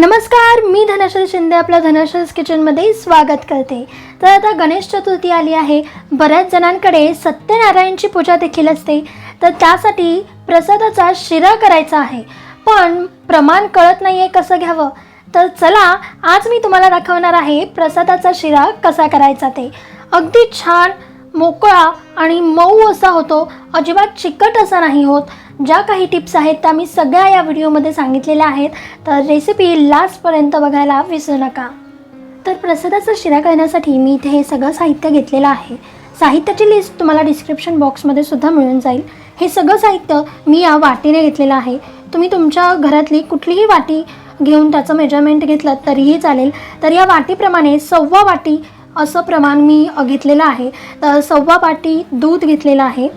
नमस्कार मी धनश्री शिंदे आपल्या धनश्रीज किचनमध्ये स्वागत करते. तर आता गणेश चतुर्थी आली आहे. बऱ्याच जणांकडे सत्यनारायणची पूजा देखील असते. तर त्यासाठी प्रसादाचा शिरा करायचा आहे. पण प्रमाण कळत नाही आहे कसं घ्यावं. तर चला आज मी तुम्हाला दाखवणार आहे प्रसादाचा शिरा कसा करायचा ते. अगदी छान मोकळा आणि मऊ असा होतो. अजिबात चिकट असा नाही होत. ज्या काही टिप्स आहेत त्या मी सगळ्या या व्हिडिओमध्ये सांगितलेल्या आहेत. तर रेसिपी लास्टपर्यंत बघायला विसरू नका. तर प्रसादाचा शिरा करण्यासाठी मी इथे हे सगळं साहित्य घेतलेलं आहे. साहित्याची लिस्ट तुम्हाला डिस्क्रिप्शन बॉक्समध्ये सुद्धा मिळून जाईल. हे सगळं साहित्य मी या वाटीने घेतलेलं आहे. तुम्ही तुमच्या घरातली कुठलीही वाटी घेऊन त्याचं मेजरमेंट घेतलं तरीही चालेल. तर या वाटीप्रमाणे सव्वा वाटी असं प्रमाण मी घेतलेलं आहे. तर सव्वा वाटी दूध घेतलेलं आहे.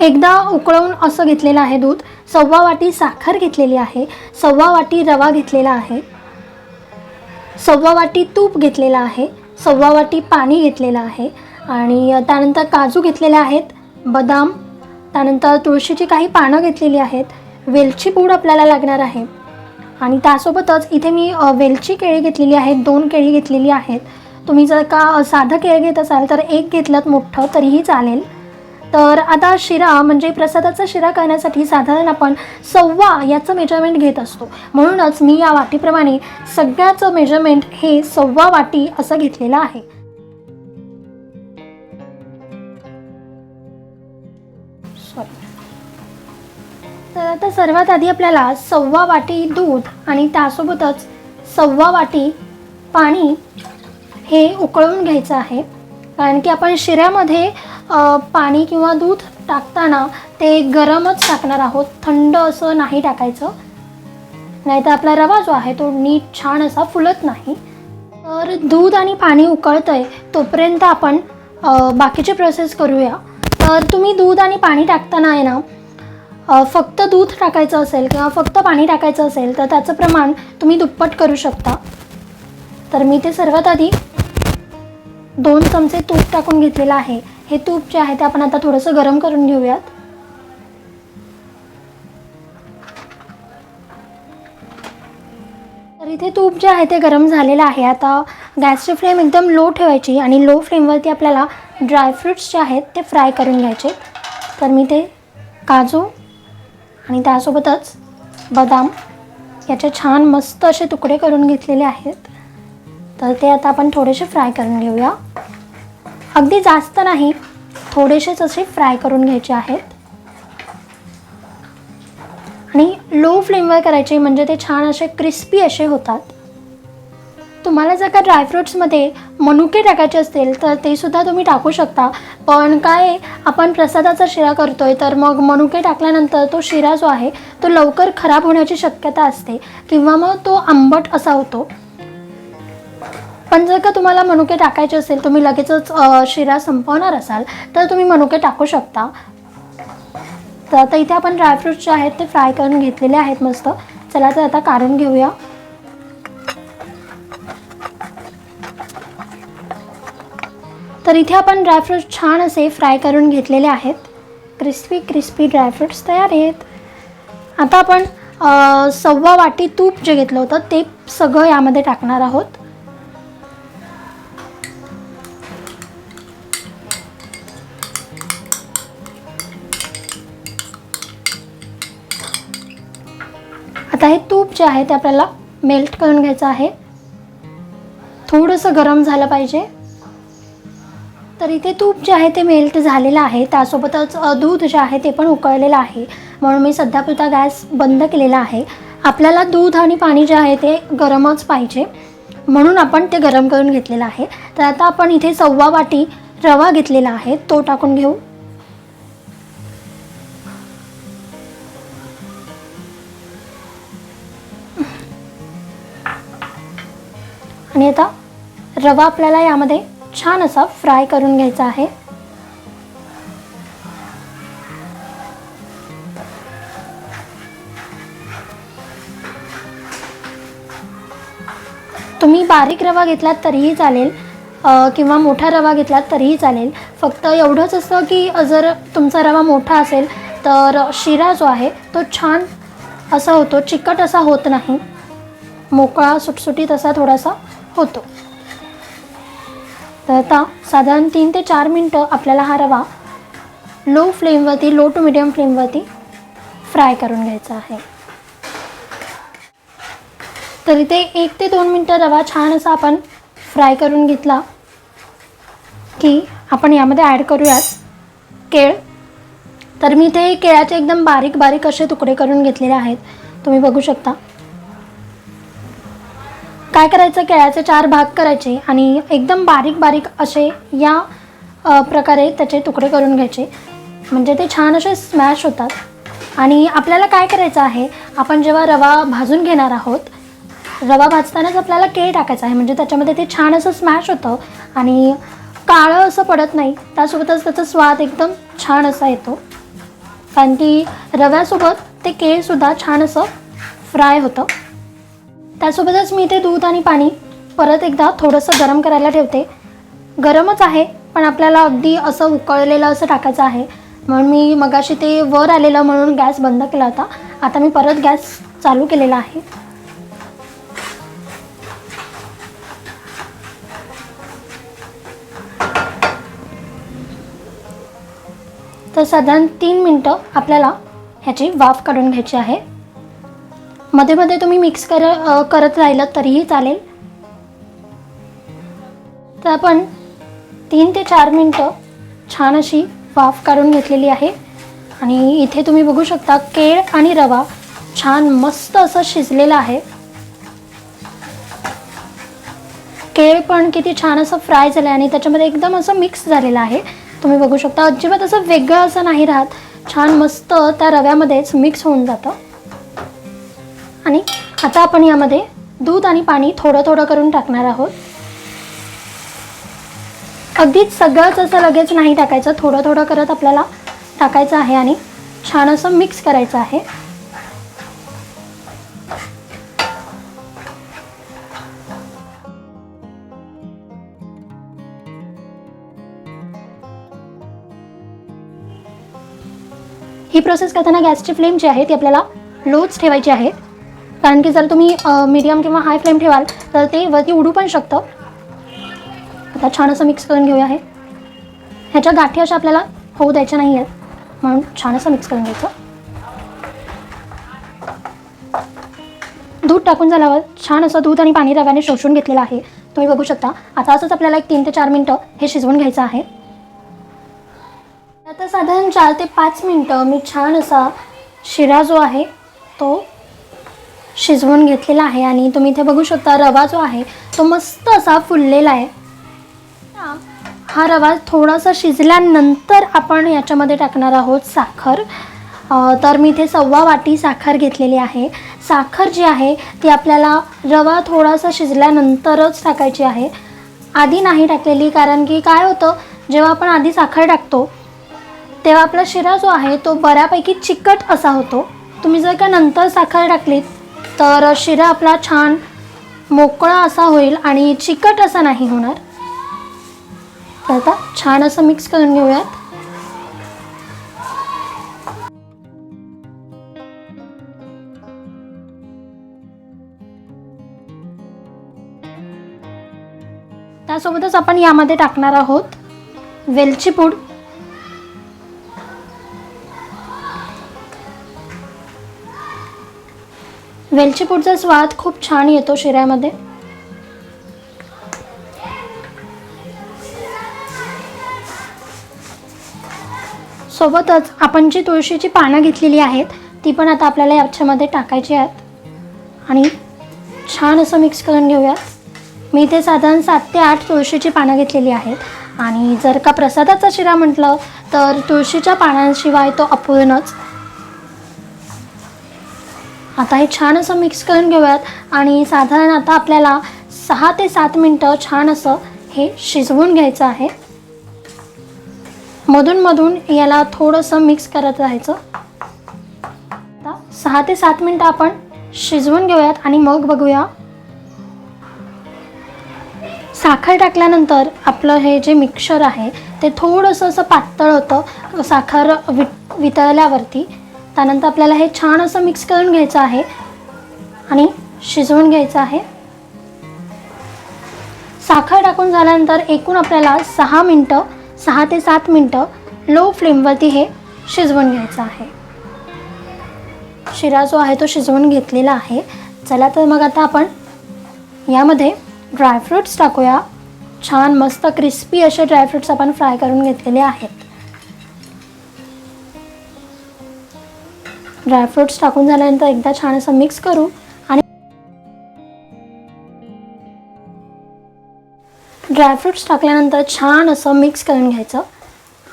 एकदा उकळवून असं घेतलेलं आहे दूध. सव्वा वाटी साखर घेतलेली आहे. सव्वा वाटी रवा घेतलेला आहे. सव्वा वाटी तूप घेतलेलं आहे. सव्वा वाटी पाणी घेतलेलं आहे. आणि त्यानंतर काजू घेतलेले आहेत. बदाम. त्यानंतर तुळशीची काही पानं घेतलेली आहेत. वेलची पूड आपल्याला लागणार आहे. आणि त्यासोबतच इथे मी वेलची केळी घेतलेली आहेत दोन केळी घेतलेली आहेत. तुम्ही जर का साधं केळ घेत असाल तर एक घेतलं मोठं तरीही चालेल. तर आता शिरा म्हणजे प्रसादाचा शिरा करण्यासाठी साधारण आपण सव्वा याचं मेजरमेंट घेत असतो. म्हणूनच मी या वाटीप्रमाणे सगळ्याचं मेजरमेंट हे सव्वा वाटी असं घेतलेलं आहे. सॉरी तर आता सर्वात आधी आपल्याला सव्वा वाटी दूध आणि त्यासोबतच सव्वा वाटी पाणी हे उकळून घ्यायचं आहे. कारण की आपण शिऱ्यामध्ये पाणी किंवा दूध टाकताना ते गरमच टाकणार आहोत. थंड असं नाही टाकायचं. नाही तर आपला रवा जो आहे तो नीट छान असा फुलत नाही. तर दूध आणि पाणी उकळतं आहे तोपर्यंत आपण बाकीचे प्रोसेस करूया. तर तुम्ही दूध आणि पाणी टाकताना आहे ना फक्त दूध टाकायचं असेल किंवा फक्त पाणी टाकायचं असेल तर त्याचं प्रमाण तुम्ही दुप्पट करू शकता. तर मी ते सर्वात आधी दोन चमचे तूप टाकून घेतलेलं आहे. हे तूप जे आहे ते आपण आता थोडंसं गरम करून घेऊयात. तर इथे तूप जे आहे ते गरम झालेलं आहे. आता गॅसची फ्लेम एकदम लो ठेवायची आणि लो फ्लेमवरती आपल्याला ड्रायफ्रूट्स जे आहेत ते फ्राय करून घ्यायचे. तर मी ते काजू आणि त्यासोबतच बदाम याचे छान मस्त असे तुकडे करून घेतलेले आहेत. तर ते आता आपण थोडेसे फ्राय करून घेऊया. अगदी जास्त नाही थोडेसेच असे फ्राय करून घ्यायचे आहेत. आणि लो फ्लेमवर करायचे म्हणजे ते छान असे क्रिस्पी असे होतात. तुम्हाला जर का ड्रायफ्रुट्समध्ये मनुके टाकायचे असतील तर ते सुद्धा तुम्ही टाकू शकता. पण काय आपण प्रसादाचा शिरा करतो आहे तर मग मनुके टाकल्यानंतर तो शिरा जो आहे तो लवकर खराब होण्याची शक्यता असते. किंवा मग तो आंबट असा होतो. पण जर का तुम्हाला मनुके टाकायचे असेल तुम्ही लगेचच शिरा संपवणार असाल तर तुम्ही मनुके टाकू शकता. तर आता इथे आपण ड्रायफ्रुट्स जे आहेत ते फ्राय करून घेतलेले आहेत मस्त. चला तर आता काढून घेऊया. तर इथे आपण ड्रायफ्रूट्स छान असे फ्राय करून घेतलेले आहेत. क्रिस्पी क्रिस्पी ड्रायफ्रूट्स तयार आहेत. आता आपण सव्वा वाटी तूप जे घेतलं होतं ते सगळं यामध्ये टाकणार आहोत. आहे हे तूप जे आहे ते आपल्याला मेल्ट करून घ्यायचं आहे. थोडंसं गरम झालं पाहिजे. तर इथे तूप जे आहे ते मेल्ट झालेलं आहे. त्यासोबतच दूध जे आहे ते पण उकळलेलं आहे. म्हणून मी सध्यापुरता गॅस बंद केलेला आहे. आपल्याला दूध आणि पाणी जे आहे ते गरमच पाहिजे. म्हणून आपण ते गरम करून घेतलेलं आहे. तर आता आपण इथे सव्वा वाटी रवा घेतलेला आहे. तो टाकून घेऊ. आणि आता रवा आपल्याला यामध्ये छान असा फ्राय करून घ्यायचा आहे. तुम्ही बारीक रवा घेतलात तरीही चालेल किंवा मोठा रवा घेतलात तरीही चालेल. फक्त एवढंच असतं की जर तुमचा रवा मोठा असेल तर शिरा जो आहे तो छान असा होतो चिकट असा होत नाही. मोकळा सुटसुटीत असा थोडासा होतो. तर आता साधारण तीन ते चार मिनटं आपल्याला हा रवा लो फ्लेमवरती लो टू मिडियम फ्लेमवरती फ्राय करून घ्यायचा आहे. तर इथे एक ते दोन मिनटं रवा छान असा आपण फ्राय करून घेतला की आपण यामध्ये ॲड करूयात केळ. तर मी इथे केळाचे एकदम बारीक बारीक असे तुकडे करून घेतलेले आहेत. तुम्ही बघू शकता. काय करायचं? केळ्याचे चार भाग करायचे आणि एकदम बारीक बारीक असे या प्रकारे त्याचे तुकडे करून घ्यायचे. म्हणजे ते छान असे स्मॅश होतात. आणि आपल्याला काय करायचं आहे? आपण जेव्हा रवा भाजून घेणार आहोत रवा भाजतानाच आपल्याला केळ टाकायचं आहे. म्हणजे त्याच्यामध्ये ते छान असं स्मॅश होतं आणि काळं असं पडत नाही. त्यासोबतच त्याचा स्वाद एकदम छान असा येतो. कारण की रव्यासोबत ते केळसुद्धा छान असं फ्राय होतं. त्यासोबतच मी ते दूध आणि पाणी परत एकदा थोडंसं गरम करायला ठेवते. गरमच आहे पण आपल्याला अगदी असं उकळलेलं असं टाकायचं आहे. म्हणून मी मगाशी ते वर आलेलं म्हणून गॅस बंद केला होता. आता मी परत गॅस चालू केलेला आहे. तर साधारण तीन मिनटं आपल्याला ह्याची वाफ काढून घ्यायची आहे. मध्ये मध्ये तुम्ही मिक्स कर करत राहिलं तरीही चालेल. तर आपण तीन ते चार मिनटं छान अशी वाफ काढून घेतलेली आहे. आणि इथे तुम्ही बघू शकता केळ आणि रवा छान मस्त असं शिजलेलं आहे. केळ पण किती छान असं फ्राय झालं आहे आणि त्याच्यामध्ये एकदम असं मिक्स झालेलं आहे. तुम्ही बघू शकता अजिबात असं वेगळं असं नाही राहत. छान मस्त त्या रव्यामध्येच मिक्स होऊन जातं. आणि आता आपण यामध्ये दूध आणि पाणी थोडं थोडं करून टाकणार आहोत. अगदीच सगळंच असं लगेच नाही टाकायचं थोडं थोडं करत आपल्याला टाकायचं आहे आणि छान असं मिक्स करायचं आहे. ही प्रोसेस करताना गॅसची फ्लेम जी आहे ती आपल्याला लोच ठेवायची आहे. कारण की जर तुम्ही मीडियम किंवा हाय फ्लेम ठेवाल तर ते वरती उडू पण शकतं. आता छान असं मिक्स करून घेऊया हे. ह्याच्या गाठी अशा आपल्याला होऊ द्यायच्या नाही आहेत म्हणून छान असं मिक्स करून घ्यायचं. दूध टाकून झाल्यावर छान असं दूध आणि पाणी रव्याने शोषून घेतलेलं आहे. तुम्ही बघू शकता आता असंच आपल्याला एक तीन ते चार मिनटं हे शिजवून घ्यायचं आहे. आता साधारण चार ते पाच मिनटं मी छान असा शिरा जो आहे तो शिजवून घेतलेला आहे आणि तुम्ही इथे बघू शकता रवा जो आहे तो मस्त असा फुललेला आहे. हा रवा थोडासा शिजल्यानंतर आपण याच्यामध्ये टाकणार आहोत साखर. तर मी इथे सव्वा वाटी साखर घेतलेली आहे. साखर जी आहे ती आपल्याला रवा थोडासा शिजल्यानंतरच टाकायची आहे. आधी नाही टाकलेली कारण की काय होतं जेव्हा आपण आधी साखर टाकतो तेव्हा आपला शिरा जो आहे तो बऱ्यापैकी चिकट असा होतो. तुम्ही जर का नंतर साखर टाकलीत तर शिरा आपला छान मोकळा असा होईल आणि चिकट असा नाही होणार. तर आता छान असं मिक्स करून घेऊयात. त्यासोबतच आपण यामध्ये टाकणार आहोत वेलची पूड. वेलचीपूडचा स्वाद खूप छान येतो शिऱ्यामध्ये. सोबतच आपण जी तुळशीची पानं घेतलेली आहेत ती पण आता आपल्याला याच्यामध्ये टाकायची आहेत. आणि छान असं मिक्स करून घेऊयात. मी इथे साधारण सात ते आठ तुळशीची पानं घेतलेली आहेत. आणि जर का प्रसादाचा शिरा म्हटलं तर तुळशीच्या पानांशिवाय तो अपूर्णच. आता हे छान असं मिक्स करून घेऊयात. आणि साधारण आता आपल्याला सहा ते सात मिनटं छान असं हे शिजवून घ्यायचं आहे. मधून याला थोडंसं मिक्स करत राहायचं. आता सहा ते सात मिनटं आपण शिजवून घेऊयात आणि मग बघूया. साखर टाकल्यानंतर आपलं हे जे मिक्सर आहे ते थोडंसं असं पातळ होतं. साखर वि वितळल्यावरती त्यानंतर आपल्याला हे छान असं मिक्स करून घ्यायचं आहे. आणि शिजवून घ्यायचं आहे. साखर टाकून झाल्यानंतर एकूण आपल्याला सहा मिनटं सहा ते सात मिनटं लो फ्लेमवरती हे शिजवून घ्यायचं आहे. शिरा जो आहे तो शिजवून घेतलेला आहे. चला तर मग आता आपण यामध्ये ड्रायफ्रूट्स टाकूया. छान मस्त क्रिस्पी असे ड्रायफ्रूट्स आपण फ्राय करून घेतलेले आहेत. ड्रायफ्रूट्स टाकून झाल्यानंतर एकदा छान असं मिक्स करू आणि ड्रायफ्रुट्स टाकल्यानंतर छान असं मिक्स करून घ्यायचं.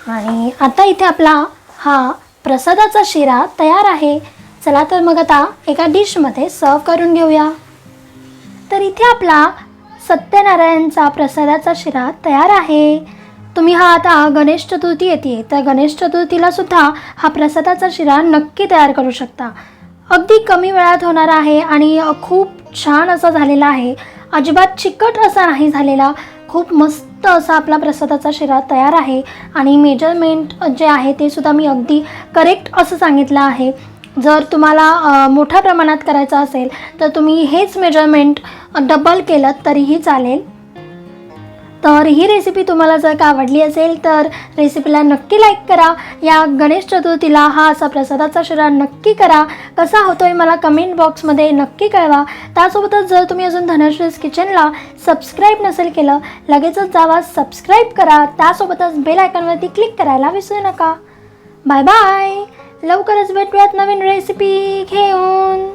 आणि आता इथे आपला हा प्रसादाचा शिरा तयार आहे. चला तर मग आता एका डिशमध्ये सर्व करून घेऊया. तर इथे आपला सत्यनारायणचा प्रसादाचा शिरा तयार आहे. तुम्ही हा आता गणेश चतुर्थी येते. तर गणेश चतुर्थीला सुद्धा हा प्रसादाचा शिरा नक्की तयार करू शकता. अगदी कमी वेळात होणार आहे आणि खूप छान असा झालेला आहे. अजिबात चिकट असा नाही झालेला. खूप मस्त असा आपला प्रसादाचा शिरा तयार आहे. आणि मेजरमेंट जे आहे ते सुद्धा मी अगदी करेक्ट असं सांगितलं आहे. जर तुम्हाला मोठ्या प्रमाणात करायचं असेल तर तुम्ही हेच मेजरमेंट डबल केलं तरीही चालेल. तर ही रेसिपी तुम्हाला जर का आवडली असेल तर रेसिपीला नक्की लाईक करा. या गणेश चतुर्थीला हा असा प्रसादाचा शिरा नक्की करा. कसा होतो आहे मला कमेंट बॉक्समध्ये नक्की कळवा. त्यासोबतच जर तुम्ही अजून धनश्रीज किचनला सबस्क्राईब नसेल केलं लगेचच जावा सबस्क्राईब करा. त्यासोबतच बेल आयकॉनवरती क्लिक करायला विसरू नका. बाय बाय लवकरच भेटूयात नवीन रेसिपी घेऊन.